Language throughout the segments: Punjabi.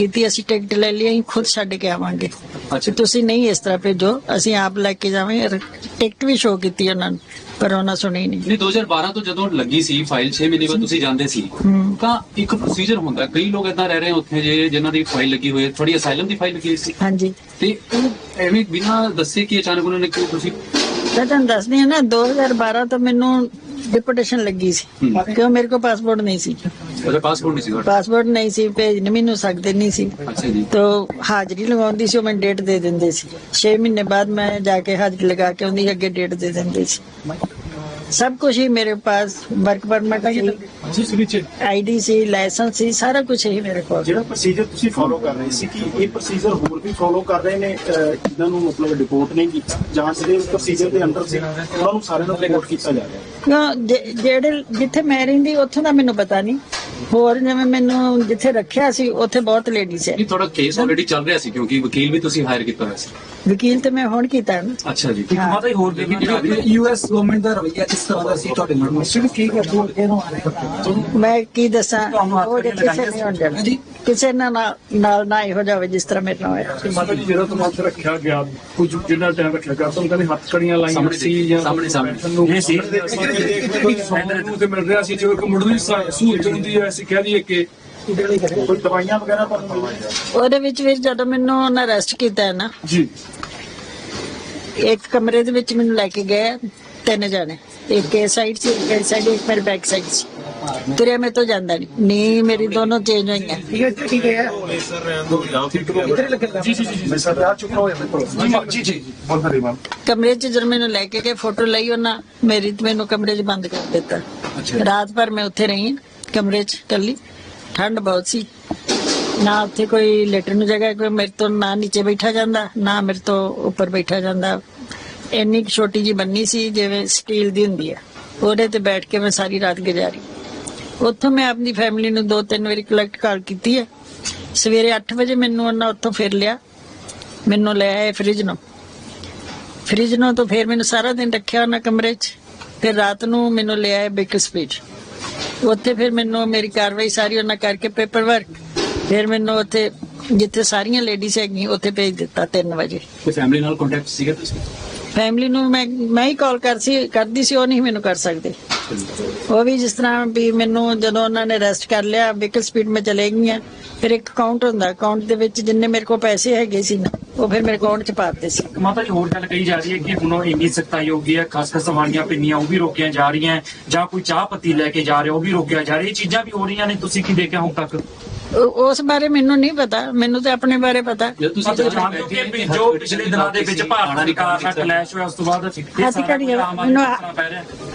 ਕੀਤੀ ਅਸੀਂ ਟਿਕਟ ਲੈ ਲਈ ਅਸੀਂ ਖੁਦ ਛੱਡ ਕੇ ਆਵਾਂਗੇ। ਅੱਛਾ। ਤੁਸੀਂ ਨਹੀਂ ਇਸ ਤਰ੍ਹਾਂ ਭੇਜੋ ਅਸੀਂ ਆਪ ਲੈ ਕੇ ਜਾਵਾਂਗੇ। ਟਿਕਟ ਵੀ ਸ਼ੋਅ ਕੀਤੀ ਉਹਨਾਂ ਨੂੰ ਪਰ ਉਹਨਾਂ ਸੁਣੀ ਨਹੀਂ। ਨਹੀਂ 2012 ਤੋਂ ਜਦੋਂ ਲੱਗੀ ਸੀ ਫਾਈਲ 6 ਮਹੀਨੇ ਬਾਅਦ ਤੁਸੀਂ ਜਾਂਦੇ ਸੀ। ਤਾਂ ਇੱਕ ਪ੍ਰੋਸੀਜਰ ਹੁੰਦਾ ਕਈ ਲੋਕ ਇਦਾਂ ਰਹਿ ਰਹੇ ਉੱਥੇ ਜੇ ਜਿਨ੍ਹਾਂ ਦੀ ਫਾਈਲ ਲੱਗੀ ਹੋਈ ਹੈ ਥੋੜੀ ਅਸਾਈਲਮ ਦੀ ਫਾਈਲ ਲੱਗੀ ਸੀ। ਹਾਂਜੀ। ਤੇ ਉਹ ਐਵੇਂ ਬਿਨਾਂ ਦੱਸੇ ਕਿ ਅਚਾਨਕ ਉਹਨਾਂ ਨੇ ਕਿਉਂ ਤੁਸੀਂ ਮੈਂ ਤੁਹਾਨੂੰ ਦੱਸਦੀ ਹਾਂ ਨਾ 2012 ਤੋਂ ਮੈਨੂੰ ਡਿਪੋਟੇਸ਼ਨ ਲੱਗੀ ਸੀ। ਕਿਉਂ ਮੇਰੇ ਕੋਲ ਪਾਸਪੋਰਟ ਨਹੀਂ ਸੀ? ਉਹਦਾ ਪਾਸਪੋਰਟ ਨਹੀਂ ਸੀ ਤੁਹਾਡਾ ਪਾਸਪੋਰਟ ਨਹੀਂ ਸੀ ਭੇਜ ਨਹੀਂ ਮੈਨੂੰ ਸਕਦੇ ਨਹੀਂ ਸੀ। ਅੱਛਾ ਜੀ। ਤੋ ਹਾਜ਼ਰੀ ਲਗਾਉਂਦੀ ਸੀ ਉਹ ਮੈਨੂੰ ਡੇਟ ਦੇ ਦਿੰਦੇ ਸੀ। 6 ਮਹੀਨੇ ਬਾਅਦ ਮੈਂ ਜਾ ਕੇ ਹਾਜ਼ਰੀ ਲਗਾ ਕੇ ਆਉਂਦੀ ਅੱਗੇ ਡੇਟ ਦੇ ਦਿੰਦੇ ਸੀ। ਸਭ ਕੁਝ ਹੀ ਮੇਰੇ ਪਾਸ ਵਰਕ ਪਰਮਿਟ ਸੀ ਆਈਡੀ ਸੀ ਲਾਇਸੈਂਸ ਸੀ ਸਾਰਾ ਕੁਝ ਹੀ ਮੇਰੇ ਕੋਲ। ਜਿਹੜਾ ਪ੍ਰੋਸੀਜਰ ਤੁਸੀਂ ਫੋਲੋ ਕਰ ਰਹੇ ਸੀ ਕਿ ਇਹ ਪ੍ਰੋਸੀਜਰ ਹੋਰ ਵੀ ਫੋਲੋ ਕਰ ਰਹੇ ਨੇ ਅਹ, ਜਿਨ੍ਹਾਂ ਨੂੰ ਮਤਲਬ ਰਿਪੋਰਟ ਨਹੀਂ ਕੀਤਾ ਜਾਂ ਜਿਹੜੇ ਉਸ ਪ੍ਰੋਸੀਜਰ ਦੇ ਅੰਡਰ ਸੀ ਉਹਨਾਂ ਨੂੰ ਸਾਰਿਆਂ ਨੂੰ ਰਿਪੋਰਟ ਕੀਤਾ ਜਾ ਰਿਹਾ। ਕਿਉਂ ਜੇ- ਜਿਹੜੇ ਜਿੱਥੇ ਮੈਂ ਰਹਿੰਦੀ ਉੱਥੋਂ ਦਾ ਮੈਨੂੰ ਪਤਾ ਨਹੀਂ। ਹੋਰ ਜਿਵੇਂ ਮੈਨੂੰ ਜਿੱਥੇ ਰੱਖਿਆ ਸੀ ਉੱਥੇ ਬਹੁਤ ਲੇਡੀਜ਼ ਹੈ। ਨਹੀਂ ਤੁਹਾਡਾ ਕੇਸ ਆਲਰੇਡੀ ਚੱਲ ਰਿਹਾ ਸੀ ਕਿਉਂਕਿ ਵਕੀਲ ਵੀ ਤੁਸੀਂ ਹਾਇਰ ਕੀਤਾ ਹੋਇਆ ਸੀ। ਵਕੀਲ ਤੇ ਮੈਂ ਹੁਣ ਕੀਤਾ ਨਾ। ਅੱਛਾ ਜੀ। ਹਾਂ। ਮਾਤਾ ਹੀ ਹੋਰ ਦੇਖੀ ਯੂਐਸ ਗਵਰਨਮੈਂਟ ਦਾ ਰਵੱਈਆ ਇਸ ਤਰ੍ਹਾਂ ਦਾ ਸੀ ਤੁਹਾਡੇ ਨਾਲ? ਸਿਰਫ ਕੀ ਕਰਦੇ ਮੈਂ ਕੀ ਦੱਸਾਂ ਉਹ ਜੇ ਕਿਸੇ ਨੇ ਹੋਣ ਜਾਣਾ ਕਿਸੇ ਨਾਲ ਨਾ- ਨਾਲ ਨਾ ਇਹੋ ਜਾਵੇ ਜਿਸ ਤਰ੍ਹਾਂ ਮੇਰੇ ਨਾਲ ਹੋਇਆ। ਮਾਤਾ ਜੀ ਜਿਹੜਾ ਤੁਹਾਨੂੰ ਉੱਥੇ ਰੱਖਿਆ ਗਿਆ ਕੁਝ ਜਿੰਨਾ ਟਾਈਮ ਰੱਖਿਆ ਗਿਆ ਤੁਹਾਨੂੰ ਕਹਿੰਦੇ ਹੱਥ ਕੜੀਆਂ ਲਾਈਆਂ ਸਾਹਮਣੇ ਸੀ ਜਾਂ ਸਾਹਮਣੇ ਸਾਹਮਣੇ। ਇਹ ਸੀ ਨੂੰ ਤੇ ਮਿਲ ਰਿਹਾ ਸੀ ਜਿਵੇਂ ਕਿ ਮੁੱਢਲੀ ਸਾ- ਸਹੂਲਤ ਹੁੰਦੀ ਹੈ ਅਸੀਂ ਕਹਿ ਦਈਏ ਕਿ ਕੋਈ ਦਵਾਈਆਂ ਵਗੈਰਾ ਤੁਹਾਨੂੰ ਮਿਲੀਆਂ? ਉਹਦੇ ਵਿੱਚ ਵੀ ਜਦੋਂ ਮੈਨੂੰ ਉਹਨਾਂ ਅਰੈਸਟ ਕੀਤਾ ਹੈ ਨਾ ਜੀ। ਇੱਕ ਕਮਰੇ ਦੇ ਵਿੱਚ ਮੈਨੂੰ ਲੈ ਕੇ ਗਏ ਤਿੰਨ ਜਣੇ। ਇੱਕ ਇਹ ਸਾਈਡ ਸੀ ਇੱਕ ਸਾਈਡ ਇੱਕ ਮੇਰੇ ਬੈਕ ਸਾਈਡ ਸੀ। ਤੁਰਿਆ ਮੈਂ ਤੋਂ ਜਾਂਦਾ ਨਹੀਂ ਨੀ ਮੇਰੀ ਦੋਨੋਂ ਚੇਂਜ ਹੋਈਆਂ। ਜੀ ਜੀ ਜੀ ਮੈਂ ਸਰ ਆ ਚੁੱਕਾ ਹੋਇਆ ਜੀ ਜੀ। ਬੋਲ ਰਹੀ ਮੈਮ ਕਮਰੇ 'ਚ ਜਦੋਂ ਮੈਨੂੰ ਲੈ ਕੇ ਗਏ ਫੋਟੋ ਲਈ ਉਹਨਾਂ ਮੇਰੀ ਤੇ ਮੈਨੂੰ ਕਮਰੇ 'ਚ ਬੰਦ ਕਰ ਦਿੱਤਾ। ਰਾਤ ਭਰ ਮੈਂ ਉੱਥੇ ਰਹੀ ਕਮਰੇ 'ਚ ਇਕੱਲੀ। ਠੰਡ ਬਹੁਤ ਸੀ। ਨਾ ਉੱਥੇ ਕੋਈ ਲੈਟਰ ਨੂੰ ਜਗ੍ਹਾ ਕੋਈ ਮੇਰੇ ਤੋਂ ਨਾ ਨੀਚੇ ਬੈਠਾ ਜਾਂਦਾ ਨਾ ਮੇਰੇ ਤੋਂ ਉੱਪਰ ਬੈਠਾ ਜਾਂਦਾ। ਇੰਨੀ ਕੁ ਛੋਟੀ ਜੀ ਬੰਨੀ ਸੀ ਜਿਵੇਂ ਸਟੀਲ ਦੀ ਹੁੰਦੀ ਹੈ ਉਹਦੇ ਤੇ ਬੈਠ ਕੇ ਮੈਂ ਸਾਰੀ ਰਾਤ ਗੁਜ਼ਾਰੀ। ਉੱਥੋਂ ਮੈਂ ਆਪਣੀ ਫੈਮਿਲੀ ਨੂੰ ਦੋ ਤਿੰਨ ਵਾਰੀ ਕਲੈਕਟ ਕਾਲ ਕੀਤੀ ਹੈ। ਸਵੇਰੇ 8 ਵਜੇ ਮੈਨੂੰ ਉਹਨਾਂ ਉੱਥੋਂ ਫਿਰ ਲਿਆ। ਮੈਨੂੰ ਲੈ ਆਏ ਫ੍ਰਿਜ ਨੂੰ ਫ੍ਰਿਜ ਨੂੰ ਤਾਂ ਫਿਰ ਮੈਨੂੰ ਸਾਰਾ ਦਿਨ ਰੱਖਿਆ ਉਹਨਾਂ ਕਮਰੇ 'ਚ। ਫਿਰ ਰਾਤ ਨੂੰ ਮੈਨੂੰ ਲੈ ਆਏ ਬੇਕਰ ਸਪੀਡ ਉੱਥੇ ਫਿਰ ਮੈਨੂੰ ਮੇਰੀ ਕਾਰਵਾਈ ਸਾਰੀ ਉਹਨਾਂ ਕਰਕੇ ਪੇਪਰ ਵਰਕ ਫਿਰ ਮੈਨੂੰ ਉੱਥੇ ਜਿੱਥੇ ਸਾਰੀਆਂ ਲੇਡੀਜ਼ ਹੈਗੀਆਂ, ਉੱਥੇ ਭੇਜ ਦਿੱਤਾ 3 ਵਜੇ। ਕੋਈ ਫੈਮਿਲੀ ਨਾਲ ਕੰਟੈਕਟ ਸੀਗਾ ਤੁਸੀਂ? ਫੈਮਿਲੀ ਨੂੰ ਮੈਂ ਮੈਂ ਹੀ ਕਾਲ ਕਰ ਸੀ, ਕਰਦੀ ਸੀ, ਉਹ ਨਹੀਂ ਮੈਨੂੰ ਕਰ ਸਕਦੇ। ਉਹ ਵੀ ਜਿਸ ਤਰ੍ਹਾਂ ਵੀ ਮੈਨੂੰ ਜਦੋਂ ਉਹਨਾਂ ਨੇ ਅਰੈਸਟ ਕਰ ਲਿਆ ਵਹੀਕਲ ਸਪੀਡ ਮੈਂ ਚਲੇ ਗਈਆਂ, ਫਿਰ ਇੱਕ ਅਕਾਊਂਟ ਹੁੰਦਾ ਅਕਾਊਂਟ ਦੇ ਵਿੱਚ ਜਿੰਨੇ ਮੇਰੇ ਕੋਲ ਪੈਸੇ ਹੈਗੇ ਸੀ ਨਾ, ਉਹ ਫਿਰ ਮੇਰੇ ਅਕਾਊਂਟ 'ਚ ਪਾ ਦਿੱਤੇ ਸੀ। ਮਾਤਾ ਜੀ, ਹੋਰ ਗੱਲ ਕਹੀ ਜਾ ਰਹੀ ਹੈ ਕਿ ਹੁਣ ਉਹ ਇੰਨੀ ਸਖਤਾਈ ਹੋ ਗਈ ਹੈ ਖਾਸ ਕਰ ਸਵਾਰੀਆਂ ਪਿੰਨੀਆਂ, ਉਹ ਵੀ ਰੋਕੀਆਂ ਜਾ ਰਹੀਆਂ, ਜਾਂ ਕੋਈ ਚਾਹ ਪੱਤੀ ਲੈ ਕੇ ਜਾ ਰਿਹਾ, ਉਹ ਵੀ ਰੋਕਿਆ ਜਾ ਰਿਹਾ ਇਹ ਚੀਜ਼ਾਂ ਵੀ ਹੋ ਰਹੀਆਂ ਨੇ, ਤੁਸੀਂ ਕੀ ਦੇਖਿਆ ਹੁਣ ਤੱਕ? ਉਸ ਬਾਰੇ ਮੈਨੂੰ ਨਹੀਂ ਪਤਾ। ਮੈਨੂੰ ਤੇ ਆਪਣੇ ਬਾਰੇ ਪਤਾ। ਜੇ ਤੁਸੀਂ ਜਾਣਦੇ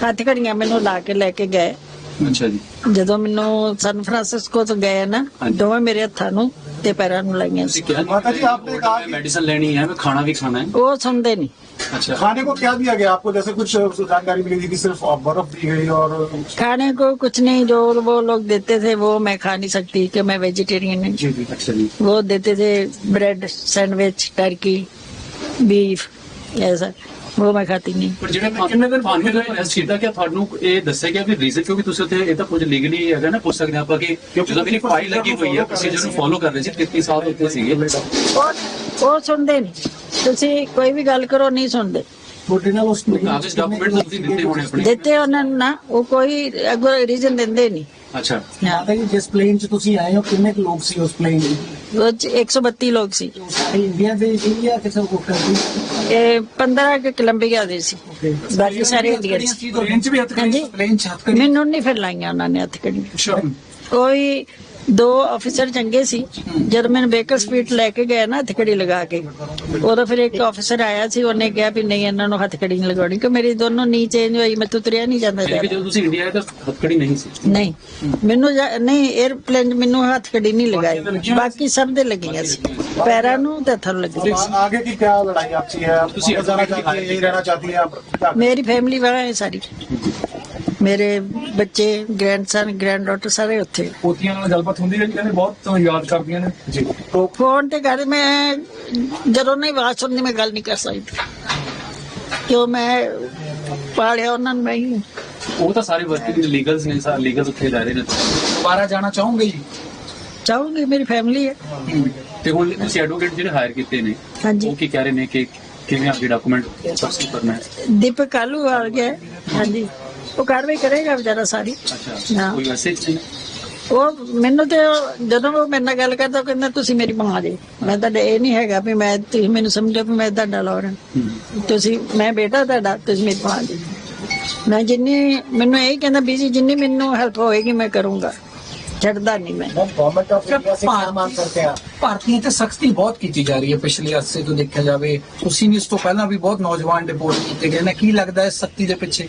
ਹੱਥ ਘੜੀਆਂ ਮੈਨੂੰ ਲਾ ਕੇ ਲੈ ਕੇ ਗਏ। ਅੱਛਾ ਜਦੋਂ ਮੈਨੂੰ ਸਨ ਫਰਾਂਸਿਸਕੋ ਤੋਂ ਗਏ ਨਾ ਹਾਂਜੀ। ਦੋਵੇਂ ਮੇਰੇ ਹੱਥਾਂ ਨੂੰ ਤੇ ਪੈਰਾਂ ਨੂੰ ਲਾਈਆਂ ਸੀ। ਤੁਸੀਂ ਮੈਡੀਸਨ ਲੈਣੀ ਹੈ ਮੈਂ ਖਾਣਾ ਵੀ ਖਾਣਾ ਹੈ। ਉਹ ਸੁਣਦੇ ਨਹੀਂ। ਅੱਛਾ खाने को क्या दिया गया आपको जैसे कुछ जानकारी मिली थी कि सिर्फ बर्फ दी गई और खाने को कुछ नहीं जो वो लोग देते थे वो मैं खा नहीं सकती कि मैं वेजिटेरियन हूँ ਜੀ ਜੀ ਅੱਛਾ ਜੀ वो देते थे ब्रेड सैंडविच टर्की बीफ ऐसा वो मैं खाती नहीं ਪਰ ਜਿਹੜੇ ਕਿੰਨੇ ਦਿਨ ਤੁਹਾਨੂੰ ਜਦੋਂ ਅਰੈਸਟ ਕੀਤਾ ਕਿ ਤੁਹਾਨੂੰ ਇਹ ਦੱਸਿਆ ਗਿਆ ਵੀ ਰੀਜ਼ਨ ਕਿਉਂਕਿ ਤੁਸੀਂ ਉੱਥੇ ਇਹ ਤਾਂ ਕੁਝ ਲੀਗਲੀ ਹੈਗਾ ਨਾ ਪੁੱਛ ਸਕਦੇ ਹਾਂ ਆਪਾਂ ਕਿ ਜਦੋਂ ਮੇਰੀ ਫਾਈਲ ਲੱਗੀ ਹੋਈ ਹੈ ਪ੍ਰੋਸੀਜਰ ਨੂੰ ਫੋਲੋ ਕਰ ਰਹੇ ਸੀ 33 ਸਾਲ ਉੱਥੇ ਸੀਗੇ ਉਹ ਉਹ ਸੁਣਦੇ ਨਹੀਂ ਤੁਸੀਂ ਕੋਈ ਵੀ ਗੱਲ ਕਰੋ ਨਹੀਂ ਸੁਣਦੇ। ਤੁਹਾਡੇ ਨਾਲ ਉਸ ਕਾਗਜ਼ ਡਾਕੂਮੈਂਟ ਤੁਸੀਂ ਦਿੱਤੇ ਹੋਣੇ ਆਪਣੇ। ਦਿੱਤੇ ਉਹਨਾਂ ਨੂੰ ਨਾ ਉਹ ਕੋਈ ਅੱਗੋਂ ਰੀਜ਼ਨ ਦਿੰਦੇ ਨਹੀਂ। ਅੱਛਾ। ਮਾਤਾ ਜੀ ਜਿਸ ਪਲੇਨ 'ਚ ਤੁਸੀਂ ਆਏ ਹੋ ਕਿੰਨੇ ਕੁ ਲੋਕ ਸੀ ਉਸ ਪਲੇਨ 'ਚ? ਉਹ 'ਚ 132 ਲੋਕ ਸੀ। ਸਾਰੇ ਇੰਡੀਆ ਦੇ ਸੀ ਜਾਂ ਕਿਸੇ ਹੋਰ ਕੰਟਰੀ ਇਹ 15 ਕੇ ਕੋਲੰਬੀਆ ਦੇ ਸੀ। ਬਾਕੀ ਸਾਰੇ ਇੰਡੀਅਨ ਸੀ। ਪਲੇਨ 'ਚ ਵੀ ਹੱਥ ਹਾਂਜੀ। ਪਲੇਨ 'ਚ ਹੱਥ ਮੈਨੂੰ ਨਹੀਂ ਫਿਰ ਲਾਈਆਂ ਉਹਨਾਂ ਨੇ ਹੱਥ ਕੜੀਆਂ ਕੋਈ ਦੋ ਅਫਸਰ ਚੰਗੇ ਸੀ। ਜਦ ਮੈਂ ਬੇਕਰ ਸਪੀਡ ਲੈ ਕੇ ਗਿਆ ਨਾ ਹੱਥਕੜੀ ਲਗਾ ਕੇ। ਉਹਦਾ ਫਿਰ ਇੱਕ ਅਫਸਰ ਆਇਆ ਸੀ ਉਹਨੇ ਕਿਹਾ ਵੀ ਨਹੀਂ ਇਹਨਾਂ ਨੂੰ ਹੱਥਕੜੀ ਨਹੀਂ ਲਗਾਉਣੀ ਕਿ ਮੇਰੀ ਦੋਨੋਂ ਨੀ ਚੇਂਜ ਹੋਈ ਮੈਂ ਤੁਰਿਆ ਨਹੀਂ ਜਾਂਦਾ ਜਦੋਂ ਤੁਸੀਂ ਇੰਡੀਆ ਆਏ ਤਾਂ ਹੱਥਕੜੀ ਨਹੀਂ ਸੀ। ਨਹੀਂ ਮੈਨੂੰ ਨਹੀਂ 에ਅਰਪਲੇਨ ਮੈਨੂੰ ਹੱਥਕੜੀ ਨਹੀਂ ਲਗਾਈ। ਬਾਕੀ ਸਭ ਦੇ ਲੱਗੀਆਂ ਸੀ। ਪੈਰਾਂ ਨੂੰ ਤੇ ਥਰ ਲੱਗੀ ਆਗੇ ਕੀ ਕਿਆ ਲੜਾਈ ਆਪਸੀ ਹੈ? ਤੁਸੀਂ ਅਜ਼ਾਨਾ ਚਾਹਤੀ ਇਹ ਰਹਿਣਾ ਚਾਹਤੀ ਹੈ? ਮੇਰੀ ਫੈਮਿਲੀ ਵਾਲਾ ਹੈ ਸਾਰੀ। ਮੇਰੇ ਬੱਚੇ ਗ੍ਰੈਂਡਸਨ ਗ੍ਰੈਂਡਡਾਟਰ ਸਾਰੇ ਉੱਥੇ। ਪੋਤੀਆਂ ਨਾਲ ਗੱਲਬਾਤ ਹੁੰਦੀ ਹੈ ਜੀ ਕਹਿੰਦੇ ਬਹੁਤ ਯਾਦ ਕਰਦੀਆਂ ਨੇ। ਜੀ। तो ਫੋਨ ਤੇ ਕਰ ਮੈਂ ਜਦੋਂ ਨਹੀਂ ਆਵਾਜ਼ ਸੁਣਦੀ ਮੈਂ ਗੱਲ ਨਹੀਂ ਕਰ ਸਕਦੀ। ਕਿਉਂ ਮੈਂ ਪਾਲਿਆ ਉਹਨਾਂ ਨੂੰ ਮੈਂ ਹੀ ਉਹ ਤਾਂ ਸਾਰੇ ਵਰਕਿੰਗ ਲੀਗਲਸ ਨੇ ਸਾਰੇ ਲੀਗਲ ਉੱਥੇ ਜਾ ਰਹੇ ਨੇ। ਦੁਬਾਰਾ ਜਾਣਾ ਚਾਹੋਗੇ ਜੀ? ਚਾਹੂੰਗੀ ਮੇਰੀ ਫੈਮਿਲੀ ਹੈ। ਤੇ ਹੁਣ ਤੁਸੀਂ ਐਡਵੋਕੇਟ ਜਿਹੜੇ ਹਾਇਰ ਕੀਤੇ ਨੇ ਹਾਂਜੀ। ਉਹ ਕੀ ਕਹਿ ਰਹੇ ਨੇ ਕਿ ਕਿਵੇਂ ਆਪਕੇ ਡਾਕੂਮੈਂਟ ਪ੍ਰਸਤੁਤ ਕਰਨਾ ਹੈ? ਦੀਪਕ ਕਾਲੂ ਆ ਗਿਆ। ਹੈ। ਹਾਂਜੀ। ਉਹ ਕਾਰਵਾਈ ਕਰੇਗਾ ਵਿਚਾਰਾ ਸਾਰੀ ਅੱਛਾ ਹਾਂ। ਕੋਈ ਮੈਸੇਜ ਨਹੀਂ ਉਹ ਮੈਨੂੰ ਤੇ ਉਹ- ਜਦੋਂ ਉਹ ਮੇਰੇ ਨਾਲ ਗੱਲ ਕਰਦਾ ਉਹ ਕਹਿੰਦਾ ਤੁਸੀਂ ਮੇਰੀ ਮਾਂ ਜੀ ਮੈਂ ਤਾਂ ਇਹ ਨਹੀਂ ਹੈਗਾ ਵੀ ਮੈਂ ਤੁਸੀਂ ਮੈਨੂੰ ਸਮਝੋ ਵੀ ਮੈਂ ਤੁਹਾਡਾ ਲੋੜ ਹਾਂ ਤੁਸੀਂ ਮੈਂ ਬੇਟਾ ਤੁਹਾਡਾ ਤੁਸੀਂ ਮੇਰੀ ਮਾਂ ਜੀ ਮੈਂ ਜਿੰਨੀ ਮੈਨੂੰ ਇਹ ਕਹਿੰਦਾ ਵੀ ਜੀ ਜਿੰਨੀ ਮੈਨੂੰ ਹੈਲਪ ਹੋਏਗੀ ਮੈਂ ਕਰੂੰਗਾ ਛੱਡਦਾ ਨਹੀਂ ਮੈਂ गवर्नमेंट ऑफ इंडिया से क्या मांग करते हैं आप ਭਾਰਤੀਆਂ ਤੇ ਸਖਤੀ ਬਹੁਤ ਕੀਤੀ ਜਾ ਰਹੀ ਹੈ ਪਿਛਲੇ ਅਰਸੇ ਤੋਂ ਦੇਖਿਆ ਜਾਵੇ ਤੁਸੀਂ ਵੀ ਇਸ ਤੋਂ ਪਹਿਲਾਂ ਵੀ ਬਹੁਤ ਨੌਜਵਾਨ ਡਿਪੋਰਟ ਕੀਤੇ ਗਏ ਨੇ ਕੀ ਲੱਗਦਾ ਹੈ ਸਖਤੀ ਦੇ ਪਿੱਛੇ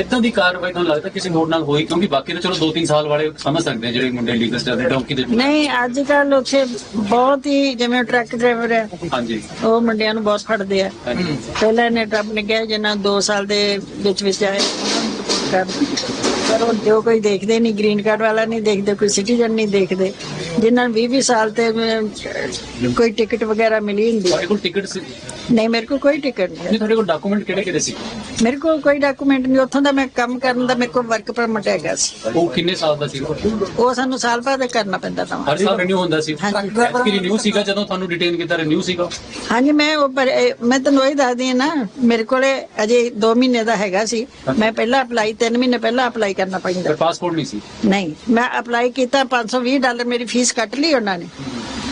ਇਦਾਂ ਦੀ ਕਾਰਵਾਈ ਤੁਹਾਨੂੰ ਲੱਗਦਾ ਕਿਸੇ ਹੋਰ ਨਾਲ ਹੋਈ? ਕਿਉਂਕਿ ਬਾਕੀ ਤਾਂ ਚਲੋ 2-3 ਸਾਲ ਵਾਲੇ ਸਮਝ ਸਕਦੇ ਆ ਜਿਹੜੇ ਮੁੰਡੇ ਲੀਗਲ ਸਟਾਰ ਡੌਂਕੀ ਦੇ ਨਹੀਂ ਅੱਜ ਕੱਲ ਉੱਥੇ ਬਹੁਤ ਹੀ ਜਿਵੇਂ ਟਰੱਕ ਡਰਾਈਵਰ ਹੈ ਹਾਂਜੀ। ਉਹ ਮੁੰਡਿਆਂ ਨੂੰ ਬਹੁਤ ਫੜਦੇ ਆ। ਪਹਿਲਾਂ ਨੇ ਟਰੱਪ ਨੇ ਕਿਹਾ ਜਿੰਨਾ 2 ਸਾਲ ਦੇ ਵਿੱਚ ਵਿੱਚ ਆਏ ਪਰ ਉਹ ਜੋ ਕੋਈ ਦੇਖਦੇ ਨਹੀਂ ਗ੍ਰੀਨ ਕਾਰਡ ਵਾਲਾ ਨਹੀਂ ਦੇਖਦੇ ਕੋਈ ਸਿਟੀਜ਼ਨ ਨਹੀਂ ਦੇਖਦੇ। ਜਿਨ੍ਹਾਂ ਨੂੰ 20 20 ਸਾਲ ਤੇ ਕੋਈ ਟਿਕਟ ਵਗੈਰਾ ਮਿਲੀ ਹੁੰਦੀ। ਕੋਲ ਟਿਕਟ ਸੀ? ਨਹੀਂ ਮੇਰੇ ਕੋਲ ਕੋਈ ਟਿਕਟ ਨਹੀਂ ਤੁਹਾਡੇ ਕੋਲ ਡਾਕੂਮੈਂਟ ਕਿਹੜੇ ਕਿਹੜੇ ਸੀ? ਮੇਰੇ ਕੋਲ ਕੋਈ ਡਾਕੂਮੈਂਟ ਨਹੀਂ ਉੱਥੋਂ ਦਾ ਮੈਂ ਕੰਮ ਕਰਨ ਦਾ ਮੇਰੇ ਕੋਲ ਵਰਕ ਪਰਮਿਟ ਹੈਗਾ ਸੀ। ਉਹ ਕਿੰਨੇ ਸਾਲ ਦਾ ਸੀ? ਉਹ ਸਾਨੂੰ ਸਾਲ ਬਾਅਦ ਕਰਨਾ ਪੈਂਦਾ ਤਾਂ। ਹਰ ਸਾਲ ਰਿਨਿਊ ਹੁੰਦਾ ਸੀ। ਹਾਂਜੀ। ਐਤਕੀ ਰਿਨਿਊ ਸੀਗਾ ਜਦੋਂ ਤੁਹਾਨੂੰ ਡਿਟੇਨ ਕੀਤਾ ਰਿਨਿਊ ਸੀਗਾ? ਹਾਂਜੀ ਮੈਂ ਉਹ ਪਰ- ਇਹ ਮੈਂ ਤੁਹਾਨੂੰ ਉਹੀ ਦੱਸਦੀ ਹਾਂ ਨਾ ਮੇਰੇ ਕੋਲੇ ਅਜੇ 2 ਮਹੀਨੇ ਦਾ ਹੈਗਾ ਸੀ। ਮੈਂ ਪਹਿਲਾਂ ਅਪਲਾਈ 3 ਮਹੀਨੇ ਪਹਿਲਾਂ ਅਪਲਾਈ ਕਰਨਾ ਪਰ ਪੈਂਦਾ ਪਾਸਪੋਰਟ ਨਹੀਂ ਸੀ? ਨਹੀਂ ਮੈਂ ਅਪਲਾਈ ਕੀਤਾ 520 ਡਾਲਰ ਮੇਰੀ ਫੀਸ ਕੱਟ ਲਈ ਉਹਨਾਂ ਨੇ।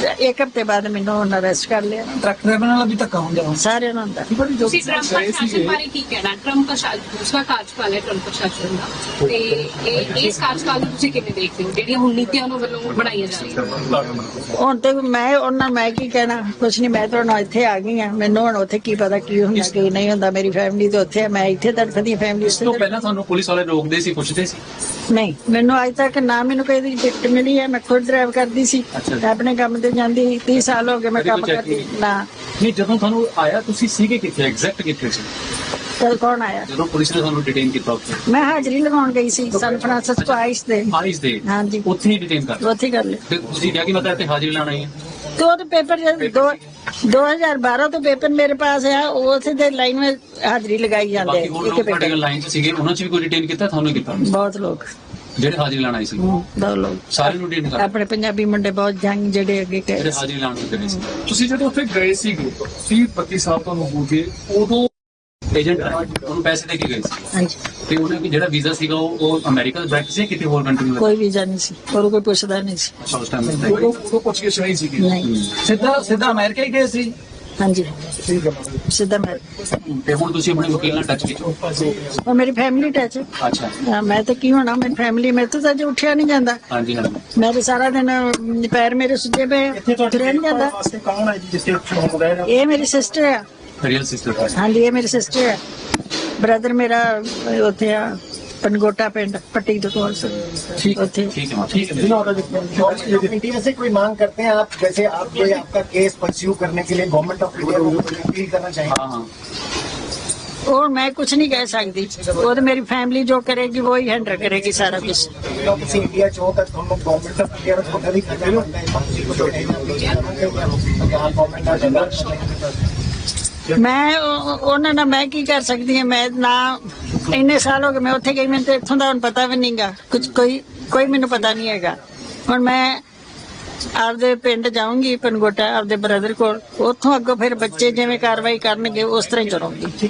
ਇੱਕ ਹਫ਼ਤੇ ਬਾਅਦ ਮੈਨੂੰ ਉਹਨਾਂ ਅਰੈਸਟ ਕਰ ਲਿਆ। ਟਰੱਕ ਡਰਾਈਵਰ ਨਾਲ ਵੀ ਧੱਕਾ ਹੁੰਦਾ ਹੈ ਸਾਰਿਆਂ ਨੂੰ ਹੁੰਦਾ ਤੁਸੀਂ ਟਰੰਪ ਪ੍ਰਸ਼ਾਸਨ ਬਾਰੇ ਕੀ ਕਹਿਣਾ? ਟਰੰਪ ਦਾ ਸ਼ਾ- ਦੂਸਰਾ ਕਾਰਜਕਾਲ ਹੈ ਟਰੰਪ ਪ੍ਰਸ਼ਾਸਨ ਦਾ। ਤੇ ਇਹ ਇਸ ਕਾਰਜਕਾਲ ਨੂੰ ਤੁਸੀਂ ਕਿਵੇਂ ਦੇਖਦੇ ਹੋ? ਜਿਹੜੀਆਂ ਹੁਣ ਨੀਤੀਆਂ ਨੂੰ ਵੱਲੋਂ ਬਣਾਈਆਂ ਜਾ ਰਹੀਆਂ। ਹੁਣ ਤੇ ਮੈਂ ਉਹਨਾਂ ਮੈਂ ਕੀ ਕਹਿਣਾ? ਕੁਛ ਨਹੀਂ ਮੈਂ ਤਾਂ ਹੁਣ ਇੱਥੇ ਆ ਗਈ ਆ ਮੈਨੂੰ ਹੁਣ ਉੱਥੇ ਕੀ ਪਤਾ ਕੀ ਹੁੰਦਾ ਕੀ ਨਹੀਂ ਹੁੰਦਾ। ਮੇਰੀ ਫੈਮਿਲੀ ਤੇ ਉੱਥੇ ਆ। ਮੈਂ ਇੱਥੇ ਤੜਫਦੀ ਫੈਮਿਲੀ ਇਸ ਤੋਂ ਪਹਿਲਾਂ ਤੁਹਾਨੂੰ ਪੁਲਿਸ ਵਾਲੇ ਰੋਕਦੇ ਸੀ ਪੁੱਛਦੇ ਸੀ? ਨਹੀਂ। ਮੈਨੂੰ ਅੱਜ ਤੱਕ ਨਾ ਮੈਨੂੰ ਕੋਈ ਦੀ ਟਿਕਟ ਮਿਲੀ ਹੈ। ਮੈਂ ਖੁਦ ਡਰਾਈਵ ਕਰਦੀ ਸੀ। ਅੱਛਾ। ਆਪਣੇ ਕੰਮ ਤੇ ਜਾਂਦੀ 30 ਸਾਲ ਹੋ ਗਏ ਮੈਂ ਕੰਮ ਕਰਦੀ? ਨਾ। ਨਹੀਂ ਜਦੋਂ ਤੁਹਾਨੂੰ ਆਇਆ ਤੁਸੀਂ ਸੀਗੇ ਕਿੱਥੇ? ਐਗਜ਼ੈਕਟ ਕਿੱਥੇ ਸੀ? ਕਲ ਕੌਣ ਆਇਆ? ਜਦੋਂ ਪੁਲਿਸ ਨੇ ਤੁਹਾਨੂੰ ਡਿਟੇਨ ਕੀਤਾ ਉੱਥੇ? ਮੈਂ ਹਾਜ਼ਰੀ ਲਗਾਉਣ ਗਈ ਸੀ ਸਨ ਫਰਾਂਸਿਸਕੋ ਆਈਸ ਤੇ ਆਈਸ ਦੇ। ਹਾਂਜੀ। ਉੱਥੇ ਹੀ ਡਿਟੇਨ ਕਰ ਉੱਥੇ ਕਰ ਲਿਆ। ਫਿਰ ਤੁਸੀਂ ਕਿਹਾ ਕਿ ਮੈਂ ਤਾਂ ਇੱਥੇ ਹਾਜ਼ਰੀ ਲਾਣਾ ਹੀ ਹੈ। ਤੇ ਉਹ ਤੇ ਪੇਪਰ ਦੋ 2012 ਤੋਂ ਪੇਪਰ ਮੇਰੇ ਪਾਸ ਆ ਉਸੇ ਦੇ ਲਾਈਨ ਵਿੱਚ ਹਾਜ਼ਰੀ ਲਗਾਈ ਜਾਂਦੇ ਇੱਕ ਪੇਪਰ। ਲਾਈਨ 'ਚ ਸੀਗੇ ਉਹਨਾਂ 'ਚ ਵੀ ਕੋਈ ਡਿਟੇਨ ਕੀਤਾ ਤੁਹਾਨੂੰ ਕੀਤਾ? ਬਹੁਤ ਲੋਕ। ਜਿਹੜੇ ਹਾਜ਼ਰੀ ਲਾਣ ਆਏ ਸੀ। ਬਹੁਤ ਲੋਕ ਸਾਰੇ ਨੂੰ ਡਿਟੇਨ ਕਰ ਆਪਣੇ ਪੰਜਾਬੀ ਮੁੰਡੇ ਬਹੁਤ ਜੰਗ ਜਿਹੜੇ ਅੱਗੇ ਗਏ। ਜਿਹੜੇ ਹਾਜ਼ਰੀ ਲਾਣ ਗਏ ਸੀ। ਤੁਸੀਂ ਜਦੋਂ ਉੱਥੇ ਗਏ ਸੀਗੇ 30 32 ਸਾਲ ਤੁਹਾਨੂੰ ਹੋ ਗਏ ਉਦੋਂ ਏਜੰਟ ਉਹਨੂੰ ਪੈਸੇ ਦੇ ਕੇ ਗਏ ਸੀ। ਹਾਂਜੀ। ਤੇ ਉਹਨੇ ਕਿ ਜਿਹੜਾ ਵੀਜ਼ਾ ਸੀਗਾ ਉਹ ਉਹ ਅਮਰੀਕਾ ਦਾ ਬੈਠ ਸੀ ਕਿਤੇ ਹੋਰ ਕੰਟਰੀ ਦਾ ਕੋਈ ਵੀਜ਼ਾ ਨਹੀਂ ਸੀ ਔਰ ਕੋਈ ਪੁੱਛਦਾ ਨਹੀਂ ਸੀ। ਅੱਛਾ ਉਸ ਟਾਈਮ ਉਦੋਂ ਉਦੋਂ ਪੁੱਛ ਕੇ ਨਹੀਂ। ਸਿੱਧਾ ਸਿੱਧਾ ਅਮਰੀਕਾ ਹੀ ਗਏ ਸੀ। ਹਾਂਜੀ। ਠੀਕ ਹੈ madam। ਸਿੱਧਾ ਮੈਂ ਤੇ ਹੁਣ ਤੁਸੀਂ ਆਪਣੇ ਵਕੀਲ ਨਾਲ ਟੱਚ ਕੀਤਾ? ਉਹ ਮੇਰੀ ਫੈਮਿਲੀ ਟੱਚ ਅੱਛਾ। ਹਾਂ, ਮੈਂ ਤਾਂ ਕੀ ਹੋਣਾ ਮੇਰੀ ਫੈਮਿਲੀ ਮੇਰੇ ਤੋਂ ਤਾਂ ਅੱਜ ਉੱਠਿਆ ਨਹੀਂ ਜਾਂਦਾ। ਹਾਂਜੀ ਹਾਂਜੀ। ਮੈਂ ਤਾਂ ਸਾਰਾ ਦਿਨ ਅਮ, ਪੈਰ ਮੇਰੇ ਸੁੱਜੇ ਪਏ ਇੱਥੇ ਤੁਹਾਡੇ ਤੁਰਿਆ ਨਹੀਂ ਜਾਂਦਾ। ਵਾਸਤੇ ਕੌਣ ਹੈ ਜੀ ਜਿਸਤੇ ਹੋਮ ਰਹੇ ਨੇ ਇਹ ਮੇਰੀ ਸਿਸਟਰ ਆ। ਰੀਅਲ ਸਿਸਟਰ ਹਾਂਜੀ ਇਹ ਮੇਰੀ ਸਿਸਟਰ ਹੈ ਬ੍ਰਦਰ ਮੇਰਾ ਅਹ, ਉੱਥੇ ਆ। ਪਨਗੋਟਾ ਪਿੰਡ ਪੱਟੀ ਦੇ ਕੋਲ ਠੀਕ ਉੱਥੇ ਠੀਕ ਹੈ ਠੀਕ है इंडिया से कोई मांग करते हैं आप जैसे आप कोई आपका केस परस्यू करने के लिए गवर्नमेंट ऑफ इंडिया को कोई अपील करना चाहिए हाँ हाँ ਉਹ ਮੈਂ ਕੁਝ ਨਹੀਂ ਕਹਿ ਸਕਦੀ ਉਹ ਤਾਂ ਮੇਰੀ ਫੈਮਿਲੀ ਜੋ ਕਰੇਗੀ वो ही हैंडल करेगी सारा कुछ तो किसी इंडिया चो तक हम लोग गवर्नमेंट ऑफ इंडिया को कभी करना पड़ता है किसी को देने के लिए गवर्नमेंट आ जाएगा ਮੈਂ ਉਹ- ਉਹਨਾਂ ਨਾਲ ਮੈਂ ਕੀ ਕਰ ਸਕਦੀ ਹਾਂ? ਮੈਂ ਨਾ ਇੰਨੇ ਸਾਲ ਹੋ ਗਏ ਮੈਂ ਉੱਥੇ ਗਈ, ਮੈਨੂੰ ਤੇ ਇੱਥੋਂ ਦਾ ਹੁਣ ਪਤਾ ਵੀ ਨਹੀਂਗਾ। ਕੁਝ ਕੋਈ ਕੋਈ ਮੈਨੂੰ ਪਤਾ ਨਹੀਂ ਹੈਗਾ। ਹੁਣ ਮੈਂ ਆਪਦੇ ਪਿੰਡ ਜਾਊਂਗੀ, ਪਨਗੋਟਾ, ਆਪਦੇ ਬ੍ਰਦਰ ਕੋਲ। ਉੱਥੋਂ ਅੱਗੋਂ ਫਿਰ ਬੱਚੇ ਜਿਵੇਂ ਕਾਰਵਾਈ ਕਰਨਗੇ, ਉਸ ਤਰ੍ਹਾਂ ਹੀ ਕਰੂੰਗੀ।